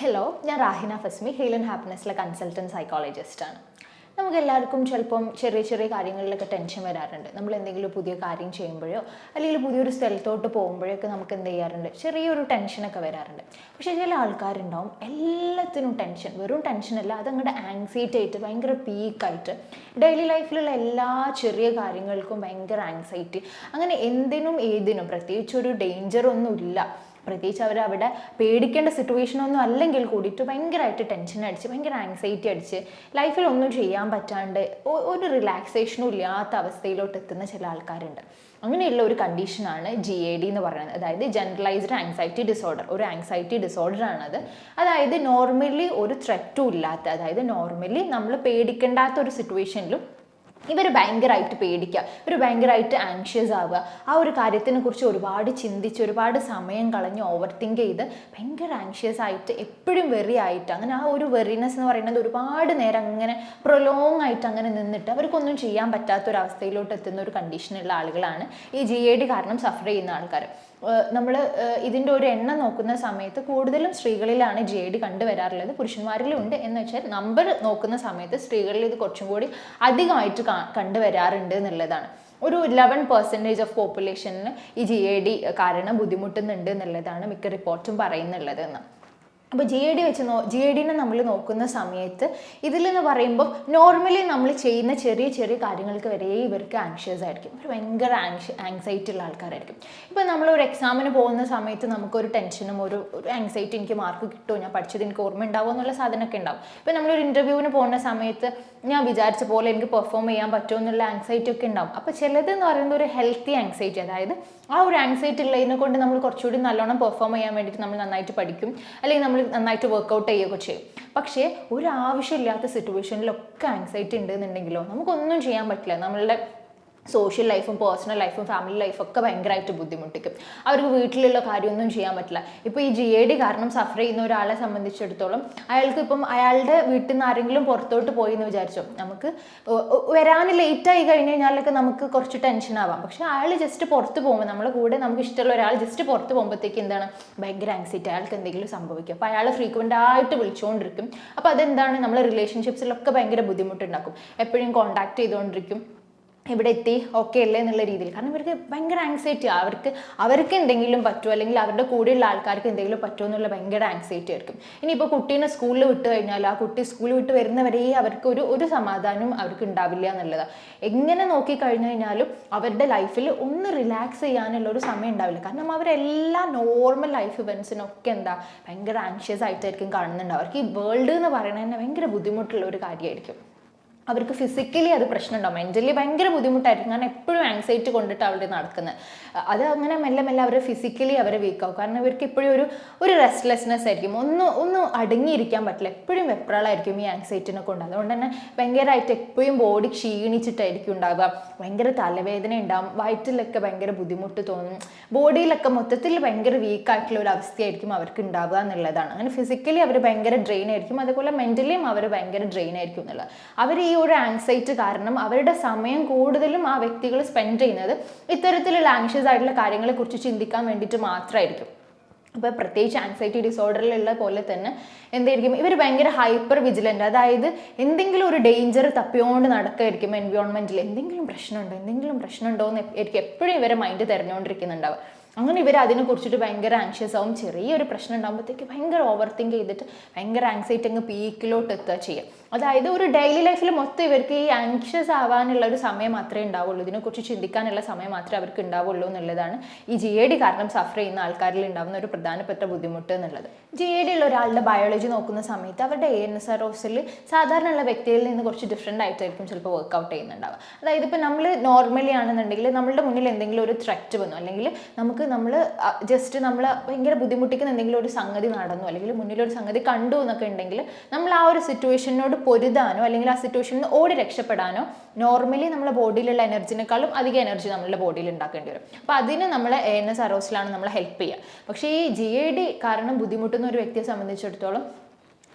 Hello ഞാൻ Rahina Fasmi heal and ഹാപ്പിനെസ്സിലെ consultant ആണ്. നമുക്ക് എല്ലാവർക്കും ചിലപ്പം ചെറിയ ചെറിയ കാര്യങ്ങളിലൊക്കെ ടെൻഷൻ വരാറുണ്ട്. നമ്മൾ എന്തെങ്കിലും പുതിയ കാര്യം ചെയ്യുമ്പോഴോ അല്ലെങ്കിൽ പുതിയൊരു സ്ഥലത്തോട്ട് പോകുമ്പോഴൊക്കെ നമുക്ക് എന്ത് ചെയ്യാറുണ്ട്? ചെറിയൊരു ടെൻഷനൊക്കെ വരാറുണ്ട്. പക്ഷേ ചില ആൾക്കാരുണ്ടാവും എല്ലാത്തിനും ടെൻഷൻ വെറും ടെൻഷനല്ല അതങ്ങോട്ട് ആങ്സൈറ്റി ആയിട്ട് ഭയങ്കര പീക്കായിട്ട് ഡെയിലി ലൈഫിലുള്ള എല്ലാ ചെറിയ കാര്യങ്ങൾക്കും ഭയങ്കര ആങ്സൈറ്റി അങ്ങനെ എന്തിനും ഏതിനും പ്രത്യേകിച്ച് ഒരു ഡേഞ്ചർ ഒന്നും ഇല്ല പ്രത്യേകിച്ച് അവർ അവിടെ പേടിക്കേണ്ട സിറ്റുവേഷൻ ഒന്നും അല്ലെങ്കിൽ കൂടിയിട്ട് ഭയങ്കരമായിട്ട് ടെൻഷൻ അടിച്ച് ഭയങ്കര ആങ്സൈറ്റി അടിച്ച് ലൈഫിൽ ഒന്നും ചെയ്യാൻ പറ്റാണ്ട് ഒരു റിലാക്സേഷനും ഇല്ലാത്ത അവസ്ഥയിലോട്ട് എത്തുന്ന ചില ആൾക്കാരുണ്ട്. അങ്ങനെയുള്ള ഒരു കണ്ടീഷനാണ് ജി എ ഡി എന്ന് പറയുന്നത്. അതായത് ജനറലൈസ്ഡ് ആങ്സൈറ്റി ഡിസോർഡർ ഒരു ആങ്സൈറ്റി ഡിസോർഡർ ആണത്. അതായത് നോർമലി ഒരു ത്രെറ്റും ഇല്ലാത്ത അതായത് നോർമലി നമ്മൾ പേടിക്കേണ്ടാത്ത ഒരു സിറ്റുവേഷനിലും ഇവർ ഭയങ്കരമായിട്ട് പേടിക്കുക ഇവർ ഭയങ്കരമായിട്ട് ആങ്ഷ്യസ് ആവുക. ആ ഒരു കാര്യത്തിനെ കുറിച്ച് ഒരുപാട് ചിന്തിച്ച് ഒരുപാട് സമയം കളഞ്ഞ് ഓവർ തിങ്ക് ചെയ്ത് ഭയങ്കര ആങ്ഷ്യസ് ആയിട്ട് എപ്പോഴും വെറി ആയിട്ട് അങ്ങനെ ആ ഒരു വെറിനെസ് എന്ന് പറയുന്നത് ഒരുപാട് നേരം അങ്ങനെ പ്രൊലോങ് ആയിട്ട് അങ്ങനെ നിന്നിട്ട് അവർക്കൊന്നും ചെയ്യാൻ പറ്റാത്ത ഒരു അവസ്ഥയിലോട്ട് എത്തുന്ന ഒരു കണ്ടീഷനുള്ള ആളുകളാണ് ഈ ജി ഡി കാരണം സഫർ ചെയ്യുന്ന ആൾക്കാർ നമ്മൾ ഇതിന്റെ ഒരു എണ്ണം നോക്കുന്ന സമയത്ത് കൂടുതലും സ്ത്രീകളിലാണ് ജി ഐ ഡി കണ്ടുവരാറുള്ളത്. പുരുഷന്മാരിലും ഉണ്ട് എന്ന് വെച്ചാൽ നമ്പർ നോക്കുന്ന സമയത്ത് സ്ത്രീകളിൽ ഇത് കുറച്ചും കൂടി അധികമായിട്ട് കണ്ടുവരാറുണ്ട് എന്നുള്ളതാണ്. ഒരു ലെവൻ പെർസെന്റേജ് ഓഫ് പോപ്പുലേഷനിൽ ഈ ജി ഐ ഡി കാരണം ബുദ്ധിമുട്ടുന്നുണ്ട് എന്നുള്ളതാണ് മിക്ക റിപ്പോർട്ടും പറയുന്നുള്ളത് എന്ന്. അപ്പോൾ ജി ഐ ഡി വെച്ച് നോ ജി ഐ ഡിനെ നമ്മൾ നോക്കുന്ന സമയത്ത് ഇതിലെന്ന് പറയുമ്പോൾ നോർമലി നമ്മൾ ചെയ്യുന്ന ചെറിയ ചെറിയ കാര്യങ്ങൾക്ക് വരെ ഇവർക്ക് ആങ്ഷ്യസ് ആയിരിക്കും. ഇവർ ഭയങ്കര ആങ്ഷ ആങ്സൈറ്റി ഉള്ള ആൾക്കാരായിരിക്കും. ഇപ്പോൾ നമ്മൾ ഒരു എക്സാമിന് പോകുന്ന സമയത്ത് നമുക്കൊരു ടെൻഷനും ഒരു ഒരു ആങ്സൈറ്റി എനിക്ക് മാർക്ക് കിട്ടുമോ ഞാൻ പഠിച്ചത് എനിക്ക് ഓർമ്മ ഉണ്ടാവുമോ എന്നുള്ള സാധനമൊക്കെ ഉണ്ടാവും. ഇപ്പോൾ നമ്മളൊരു ഇന്റർവ്യൂവിന് പോകുന്ന സമയത്ത് ഞാൻ വിചാരിച്ച പോലെ എനിക്ക് പെർഫോം ചെയ്യാൻ പറ്റുമോ എന്നുള്ള ആങ്സൈറ്റി ഒക്കെ ഉണ്ടാവും. അപ്പോൾ ചിലത് എന്ന് പറയുന്നത് ഒരു ഹെൽത്തി ആങ്സൈറ്റി അതായത് ആ ഒരു ആങ്സൈറ്റി ഉള്ളതിനെ കൊണ്ട് നമ്മൾ കുറച്ചുകൂടി നല്ലോണം പെർഫോം ചെയ്യാൻ വേണ്ടിയിട്ട് നമ്മൾ നന്നായിട്ട് പഠിക്കും. അല്ലെങ്കിൽ നമ്മൾ നന്നായിട്ട് വർക്കൗട്ട് ചെയ്യുകയൊക്കെ ചെയ്യും. പക്ഷേ ഒരു ആവശ്യമില്ലാത്ത സിറ്റുവേഷനിലൊക്കെ ആങ്സൈറ്റി ഉണ്ട് എന്നുണ്ടെങ്കിലോ നമുക്കൊന്നും ചെയ്യാൻ പറ്റില്ല. നമ്മളുടെ സോഷ്യൽ ലൈഫും പേഴ്സണൽ ലൈഫും ഫാമിലി ലൈഫും ഒക്കെ ഭയങ്കരമായിട്ട് ബുദ്ധിമുട്ടിക്കും. അവർക്ക് വീട്ടിലുള്ള കാര്യമൊന്നും ചെയ്യാൻ പറ്റില്ല. ഇപ്പോൾ ഈ ജി എ ഡി കാരണം സഫർ ചെയ്യുന്ന ഒരാളെ സംബന്ധിച്ചിടത്തോളം അയാൾക്ക് ഇപ്പം അയാളുടെ വീട്ടിൽ നിന്ന് ആരെങ്കിലും പുറത്തോട്ട് പോയി എന്ന് വിചാരിച്ചോ? നമുക്ക് വരാൻ ലേറ്റായി കഴിഞ്ഞ് കഴിഞ്ഞാലൊക്കെ നമുക്ക് കുറച്ച് ടെൻഷൻ ആവാം. പക്ഷെ അയാൾ ജസ്റ്റ് പുറത്ത് പോകുമ്പോൾ നമ്മളെ കൂടെ നമുക്ക് ഇഷ്ടമുള്ള ഒരാൾ ജസ്റ്റ് പുറത്ത് പോകുമ്പോഴത്തേക്ക് എന്താണ്? ഭയങ്കര ആങ്സൈറ്റി അയാൾക്ക് എന്തെങ്കിലും സംഭവിക്കും. അപ്പോൾ അയാൾ ഫ്രീക്വന്റ് ആയിട്ട് വിളിച്ചുകൊണ്ടിരിക്കും അപ്പോൾ അതെന്താണ്? നമ്മളെ റിലേഷൻഷിപ്സിലൊക്കെ ഭയങ്കര ബുദ്ധിമുട്ടുണ്ടാക്കും. എപ്പോഴും കോണ്ടാക്ട് ചെയ്തുകൊണ്ടിരിക്കും ഇവിടെ എത്തി ഓക്കെ അല്ലേ എന്നുള്ള രീതിയിൽ. കാരണം ഇവർക്ക് ഭയങ്കര ആങ്സൈറ്റി അവർക്ക് അവർക്ക് എന്തെങ്കിലും പറ്റുമോ? അല്ലെങ്കിൽ അവരുടെ കൂടെയുള്ള ആൾക്കാർക്ക് എന്തെങ്കിലും പറ്റുമോ എന്നുള്ള ഭയങ്കര ആങ്സൈറ്റി ആയിരിക്കും. ഇനിയിപ്പോൾ കുട്ടീനെ സ്കൂളിൽ വിട്ട് കഴിഞ്ഞാൽ ആ കുട്ടി സ്കൂളിൽ വിട്ട് വരുന്നവരെ അവർക്ക് ഒരു ഒരു സമാധാനവും അവർക്ക് ഉണ്ടാവില്ല എന്നുള്ളതാണ് എങ്ങനെ നോക്കി കഴിഞ്ഞു കഴിഞ്ഞാലും അവരുടെ ലൈഫിൽ ഒന്ന് റിലാക്സ് ചെയ്യാനുള്ള ഒരു സമയം ഉണ്ടാവില്ല. കാരണം അവരെല്ലാ നോർമൽ ലൈഫ് ഇവൻസിനൊക്കെ എന്താ ഭയങ്കര ആങ്ഷ്യസ് ആയിട്ടായിരിക്കും കാണുന്നുണ്ട് അവർക്ക് ഈ വേൾഡ് എന്ന് പറയുന്നത് തന്നെ ഭയങ്കര ബുദ്ധിമുട്ടുള്ള ഒരു കാര്യമായിരിക്കും. അവർക്ക് ഫിസിക്കലി അത് പ്രശ്നമുണ്ടാവും. മെന്റലി ഭയങ്കര ബുദ്ധിമുട്ടായിരിക്കും. കാരണം എപ്പോഴും ആങ്സൈറ്റി കൊണ്ടിട്ട് അവിടെ നടക്കുന്നത് അത് അങ്ങനെ മെല്ലെ മെല്ലെ അവരെ ഫിസിക്കലി അവരെ വീക്കാവും കാരണം ഇവർക്ക് ഇപ്പോഴും ഒരു ഒരു റെസ്റ്റ്ലെസ്നെസ് ആയിരിക്കും. ഒന്ന് ഒന്ന് അടങ്ങിയിരിക്കാൻ പറ്റില്ല. എപ്പോഴും വെപ്രാളായിരിക്കും ഈ ആങ്സൈറ്റിനെ കൊണ്ട്. അതുകൊണ്ട് തന്നെ ഭയങ്കരമായിട്ട് എപ്പോഴും ബോഡി ക്ഷീണിച്ചിട്ടായിരിക്കും ഉണ്ടാവുക. ഭയങ്കര തലവേദന ഉണ്ടാവും. വയറ്റിലൊക്കെ ഭയങ്കര ബുദ്ധിമുട്ട് തോന്നും. ബോഡിയിലൊക്കെ മൊത്തത്തിൽ ഭയങ്കര വീക്കായിട്ടുള്ള ഒരു അവസ്ഥയായിരിക്കും അവർക്ക് ഉണ്ടാവുക എന്നുള്ളതാണ്. അങ്ങനെ ഫിസിക്കലി അവർ ഭയങ്കര ഡ്രെയിൻ ആയിരിക്കും. അതുപോലെ മെന്റലിയും അവർ ഭയങ്കര ഡ്രെയിൻ ആയിരിക്കും എന്നുള്ളത്. അവർ ഈ ഒരു ആങ്സൈറ്റി കാരണം അവരുടെ സമയം കൂടുതലും ആ വ്യക്തികൾ സ്പെൻഡ് ചെയ്യുന്നത് ഇത്തരത്തിലുള്ള ആങ്ഷ്യസ് ആയിട്ടുള്ള കാര്യങ്ങളെ കുറിച്ച് ചിന്തിക്കാൻ വേണ്ടിയിട്ട് മാത്രമായിരിക്കും അപ്പോൾ പ്രത്യേകിച്ച് ആൻസൈറ്റി ഡിസോർഡറിലുള്ള പോലെ തന്നെ എന്തായിരിക്കും? ഇവർ ഭയങ്കര ഹൈപ്പർ വിജിലന്റ് അതായത് എന്തെങ്കിലും ഒരു ഡേഞ്ചർ തപ്പിയോണ്ട് നടക്കുമായിരിക്കും എൻവയോൺമെന്റിൽ എന്തെങ്കിലും പ്രശ്നമുണ്ടോ? എന്തെങ്കിലും പ്രശ്നമുണ്ടോ എന്ന് ആയിരിക്കും എപ്പോഴും ഇവരെ മൈൻഡ് തിരഞ്ഞുകൊണ്ടിരിക്കുന്നുണ്ടാവുക അങ്ങനെ ഇവർ അതിനെ കുറിച്ചിട്ട് ഭയങ്കര ആങ്ഷ്യസ് ആവും. ചെറിയൊരു പ്രശ്നം ഉണ്ടാകുമ്പോഴത്തേക്ക് ഭയങ്കര ഓവർ തിങ്ക് ചെയ്തിട്ട് ഭയങ്കര ആങ്സൈറ്റി അങ്ങ് പീക്കിലോട്ട് എത്തുക ചെയ്യുക അതായത് ഒരു ഡെയിലി ലൈഫിൽ മൊത്തം ഇവർക്ക് ഈ ആങ്ഷ്യസ് ആവാനുള്ള ഒരു സമയം മാത്രമേ ഉണ്ടാവുള്ളൂ. ഇതിനെക്കുറിച്ച് ചിന്തിക്കാനുള്ള സമയം മാത്രമേ അവർക്ക് ഉണ്ടാവുള്ളൂ എന്നുള്ളതാണ് ഈ ജി എ ഡി കാരണം സഫർ ചെയ്യുന്ന ആൾക്കാരിൽ ഉണ്ടാകുന്ന ഒരു പ്രധാനപ്പെട്ട ബുദ്ധിമുട്ട് എന്നുള്ളത്. ജി എ ഡി ഉള്ള ഒരാളുടെ ബയോളജി നോക്കുന്ന സമയത്ത് അവരുടെ എ എൻ എസ് ആർ ഓസിൽ സാധാരണയുള്ള വ്യക്തിയിൽ നിന്ന് കുറച്ച് ഡിഫറെന്റ് ആയിട്ടായിരിക്കും ചിലപ്പോൾ വർക്കൗട്ട് ചെയ്യുന്നുണ്ടാവുക. അതായത് ഇപ്പോൾ നമ്മൾ നോർമലി ആണെന്നുണ്ടെങ്കിൽ നമ്മളുടെ മുന്നിൽ എന്തെങ്കിലും ഒരു ത്രെറ്റ് വന്നു. അല്ലെങ്കിൽ നമുക്ക് നമ്മൾ ജസ്റ്റ് നമ്മൾ ഭയങ്കര ബുദ്ധിമുട്ടിക്കുന്ന എന്തെങ്കിലും ഒരു സംഗതി നടന്നു അല്ലെങ്കിൽ മുന്നിലൊരു സംഗതി കണ്ടു എന്നൊക്കെ ഉണ്ടെങ്കിൽ നമ്മൾ ആ ഒരു സിറ്റുവേഷനോട് പൊരുതാനോ അല്ലെങ്കിൽ ആ സിറ്റുവേഷനിൽ നിന്ന് ഓടി രക്ഷപ്പെടാനോ നോർമലി നമ്മുടെ ബോഡിയിലുള്ള എനർജിനേക്കാളും അധിക എനർജി നമ്മളുടെ ബോഡിയിൽ ഉണ്ടാക്കേണ്ടി വരും. അപ്പോൾ അതിന് നമ്മൾ എ എൻ എസ് അറോസിലാണ് നമ്മൾ ഹെൽപ്പ് ചെയ്യുക. പക്ഷേ ഈ ജി എ ഡി കാരണം ബുദ്ധിമുട്ടുന്ന ഒരു വ്യക്തിയെ സംബന്ധിച്ചിടത്തോളം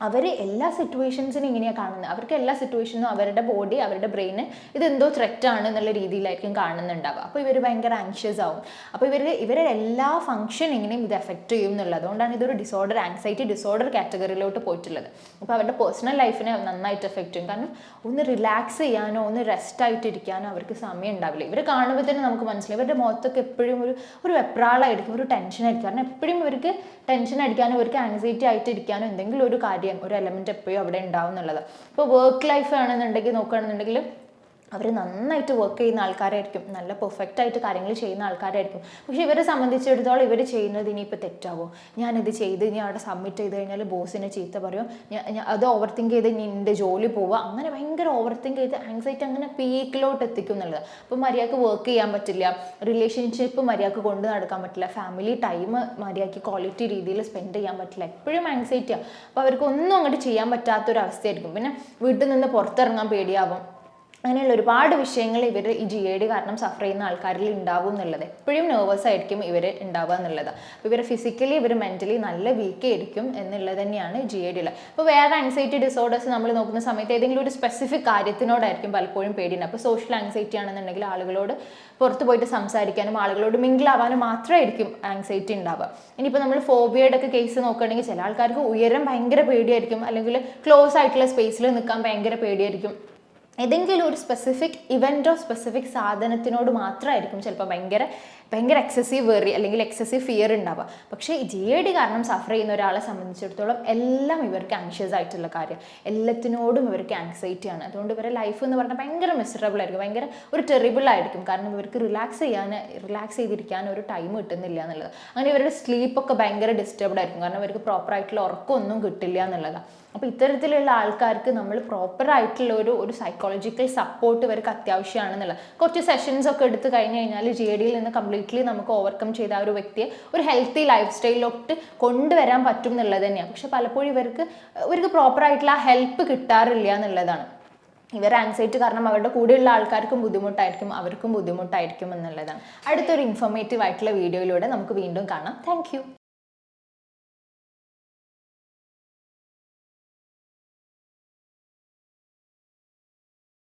അവർ എല്ലാ സിറ്റുവേഷൻസിനും ഇങ്ങനെയാണ് കാണുന്നത് അവർക്ക് എല്ലാ സിറ്റുവേഷനും അവരുടെ ബോഡി അവരുടെ ബ്രെയിന് ഇതെന്തോ ത്രെറ്റാണ് എന്നുള്ള രീതിയിലായിരിക്കും കാണുന്നുണ്ടാവുക. അപ്പോൾ ഇവർ ഭയങ്കര ആങ്ഷ്യസ് ആവും. അപ്പോൾ ഇവർ ഇവരുടെ എല്ലാ ഫംഗ്ഷനിങ്ങിനെയും ഇത് എഫക്റ്റ് ചെയ്യും എന്നുള്ളത് അതുകൊണ്ടാണ് ഇതൊരു ഡിസോർഡർ ആങ്സൈറ്റി ഡിസോർഡർ കാറ്റഗറിയിലോട്ട് പോയിട്ടുള്ളത്. അപ്പോൾ അവരുടെ പേഴ്സണൽ ലൈഫിനെ നന്നായിട്ട് എഫക്റ്റ് ചെയ്യും. കാരണം ഒന്ന് റിലാക്സ് ചെയ്യാനോ ഒന്ന് റെസ്റ്റ് ആയിട്ട് ഇരിക്കാനോ അവർക്ക് സമയം ഉണ്ടാവില്ല. ഇവർ കാണുമ്പോൾ തന്നെ നമുക്ക് മനസ്സിലായി ഇവരുടെ മുഖത്തൊക്കെ എപ്പോഴും ഒരു ഒരു വെപ്രാളായിരിക്കും ഒരു ടെൻഷൻ ആയിരിക്കും. കാരണം എപ്പോഴും ഇവർക്ക് ടെൻഷൻ അടിക്കാനോ ഇവർക്ക് ആങ്സൈറ്റി ആയിട്ട് ഇരിക്കാനോ എന്തെങ്കിലും ഒരു കാര്യം ഒരു എലമെന്റ് എപ്പോഴും അവിടെ ഉണ്ടാവും എന്നുള്ളത്. ഇപ്പോൾ വർക്ക് ലൈഫ് ആണെന്നുണ്ടെങ്കിൽ നോക്കുകയാണെന്നുണ്ടെങ്കിൽ അവർ നന്നായിട്ട് വർക്ക് ചെയ്യുന്ന ആൾക്കാരായിരിക്കും. നല്ല പെർഫെക്റ്റ് ആയിട്ട് കാര്യങ്ങൾ ചെയ്യുന്ന ആൾക്കാരായിരിക്കും. പക്ഷെ ഇവരെ സംബന്ധിച്ചിടത്തോളം ഇവർ ചെയ്യുന്നത് ഇനിയിപ്പോൾ തെറ്റാവോ? ഞാനിത് ചെയ്ത് ഇനി അവിടെ സബ്മിറ്റ് ചെയ്ത് കഴിഞ്ഞാൽ ബോസിനെ ചീത്ത പറയും? അത് ഓവർ തിങ്ക് ചെയ്ത് ഇനി എന്റെ ജോലി പോവുക അങ്ങനെ ഭയങ്കര ഓവർ തിങ്ക് ചെയ്ത് ആങ്സൈറ്റി അങ്ങനെ പീക്കിലോട്ട് എത്തിക്കും എന്നുള്ളത്. അപ്പോൾ മര്യാദയ്ക്ക് വർക്ക് ചെയ്യാൻ പറ്റില്ല. റിലേഷൻഷിപ്പ് മര്യാദയ്ക്ക് കൊണ്ട് നടക്കാൻ പറ്റില്ല. ഫാമിലി ടൈം മര്യാദയ്ക്ക് ക്വാളിറ്റി രീതിയിൽ സ്പെൻഡ് ചെയ്യാൻ പറ്റില്ല. എപ്പോഴും ആങ്സൈറ്റിയാണ് അപ്പോൾ അവർക്ക് ഒന്നും അങ്ങോട്ട് ചെയ്യാൻ പറ്റാത്തൊരവസ്ഥയായിരിക്കും. പിന്നെ വീട്ടിൽ നിന്ന് പുറത്തിറങ്ങാൻ പേടിയാവും. അങ്ങനെയുള്ള ഒരുപാട് വിഷയങ്ങൾ ഇവർ ഈ ജി ഐ ഡി കാരണം സഫർ ചെയ്യുന്ന ആൾക്കാരിൽ ഉണ്ടാവും എന്നുള്ളത്. എപ്പോഴും നെർവസ് ആയിരിക്കും ഇവർ ഉണ്ടാവുക എന്നുള്ളത്. അപ്പോൾ ഇവർ ഫിസിക്കലി ഇവർ മെന്റലി നല്ല വീക്ക് ആയിരിക്കും എന്നുള്ളത് തന്നെയാണ് ജി എ ഡിയിൽ അപ്പോൾ വേറെ ആൻസൈറ്റി ഡിസോർഡേഴ്സ് നമ്മൾ നോക്കുന്ന സമയത്ത് ഏതെങ്കിലും ഒരു സ്പെസിഫിക് കാര്യത്തിനോടായിരിക്കും പലപ്പോഴും പേടിയുണ്ട്. അപ്പോൾ സോഷ്യൽ ആൻസൈറ്റി ആണെന്നുണ്ടെങ്കിൽ ആളുകളോട് പുറത്ത് പോയിട്ട് സംസാരിക്കാനും ആളുകളോട് മിങ്കിൾ ആവാനും മാത്രമായിരിക്കും ആൻസൈറ്റി ഉണ്ടാവുക. ഇനിയിപ്പോൾ നമ്മൾ ഫോബിയയുടെ ഒക്കെ കേസ് നോക്കുകയാണെങ്കിൽ ചില ആൾക്കാർക്ക് ഉയരം ഭയങ്കര പേടിയായിരിക്കും. അല്ലെങ്കിൽ ക്ലോസ് ആയിട്ടുള്ള സ്പേസിൽ നിൽക്കാൻ ഭയങ്കര പേടിയായിരിക്കും. ഏതെങ്കിലും ഒരു സ്പെസിഫിക് ഇവന്റോ സ്പെസിഫിക് സാധനത്തിനോട് മാത്രമായിരിക്കും ചിലപ്പോൾ ഭയങ്കര ഭയങ്കര എക്സസീവ് വെറി അല്ലെങ്കിൽ എക്സസീവ് ഫിയർ ഉണ്ടാവുക പക്ഷേ ജി എ ഡി കാരണം സഫർ ചെയ്യുന്ന ഒരാളെ സംബന്ധിച്ചിടത്തോളം എല്ലാം ഇവർക്ക് ആങ്ഷ്യസ് ആയിട്ടുള്ള കാര്യം. എല്ലാത്തിനോടും ഇവർക്ക് ആങ്സൈറ്റി ആണ്. അതുകൊണ്ട് ഇവരുടെ ലൈഫ് എന്ന് പറഞ്ഞാൽ ഭയങ്കര മിസറബിൾ ആയിരിക്കും. ഭയങ്കര ഒരു ടെറിബിൾ ആയിരിക്കും. കാരണം ഇവർക്ക് റിലാക്സ് ചെയ്യാൻ റിലാക്സ് ചെയ്തിരിക്കാൻ ഒരു ടൈം കിട്ടുന്നില്ല എന്നുള്ളത്. അങ്ങനെ ഇവരുടെ സ്ലീപ്പൊക്കെ ഭയങ്കര ഡിസ്റ്റർബ്ഡ് ആയിരിക്കും. കാരണം ഇവർക്ക് പ്രോപ്പറായിട്ടുള്ള ഉറക്കമൊന്നും കിട്ടില്ല എന്നുള്ളതാണ് അപ്പോൾ ഇത്തരത്തിലുള്ള ആൾക്കാർക്ക് നമ്മൾ പ്രോപ്പർ ആയിട്ടുള്ള ഒരു ഒരു സൈക്കോളജിക്കൽ സപ്പോർട്ട് ഇവർക്ക് അത്യാവശ്യമാണെന്നുള്ള കുറച്ച് സെഷൻസ് ഒക്കെ എടുത്തു കഴിഞ്ഞ് കഴിഞ്ഞാൽ ജി ഡിയിൽ നിന്ന് കംപ്ലീറ്റ്ലി നമുക്ക് ഓവർകം ചെയ്ത ആ ഒരു വ്യക്തിയെ ഒരു ഹെൽത്തി ലൈഫ് സ്റ്റൈലിലോട്ട് കൊണ്ടുവരാൻ പറ്റും എന്നുള്ളത് തന്നെയാണ്. പക്ഷെ പലപ്പോഴും ഇവർക്ക് ഇവർക്ക് പ്രോപ്പർ ആയിട്ടുള്ള ആ ഹെൽപ്പ് കിട്ടാറില്ല എന്നുള്ളതാണ്. ഇവർ ആൻസൈറ്റി കാരണം അവരുടെ കൂടെയുള്ള ആൾക്കാർക്കും ബുദ്ധിമുട്ടായിരിക്കും അവർക്കും ബുദ്ധിമുട്ടായിരിക്കും എന്നുള്ളതാണ്. അടുത്തൊരു ഇൻഫോർമേറ്റീവ് ആയിട്ടുള്ള വീഡിയോയിലൂടെ നമുക്ക് വീണ്ടും കാണാം. താങ്ക്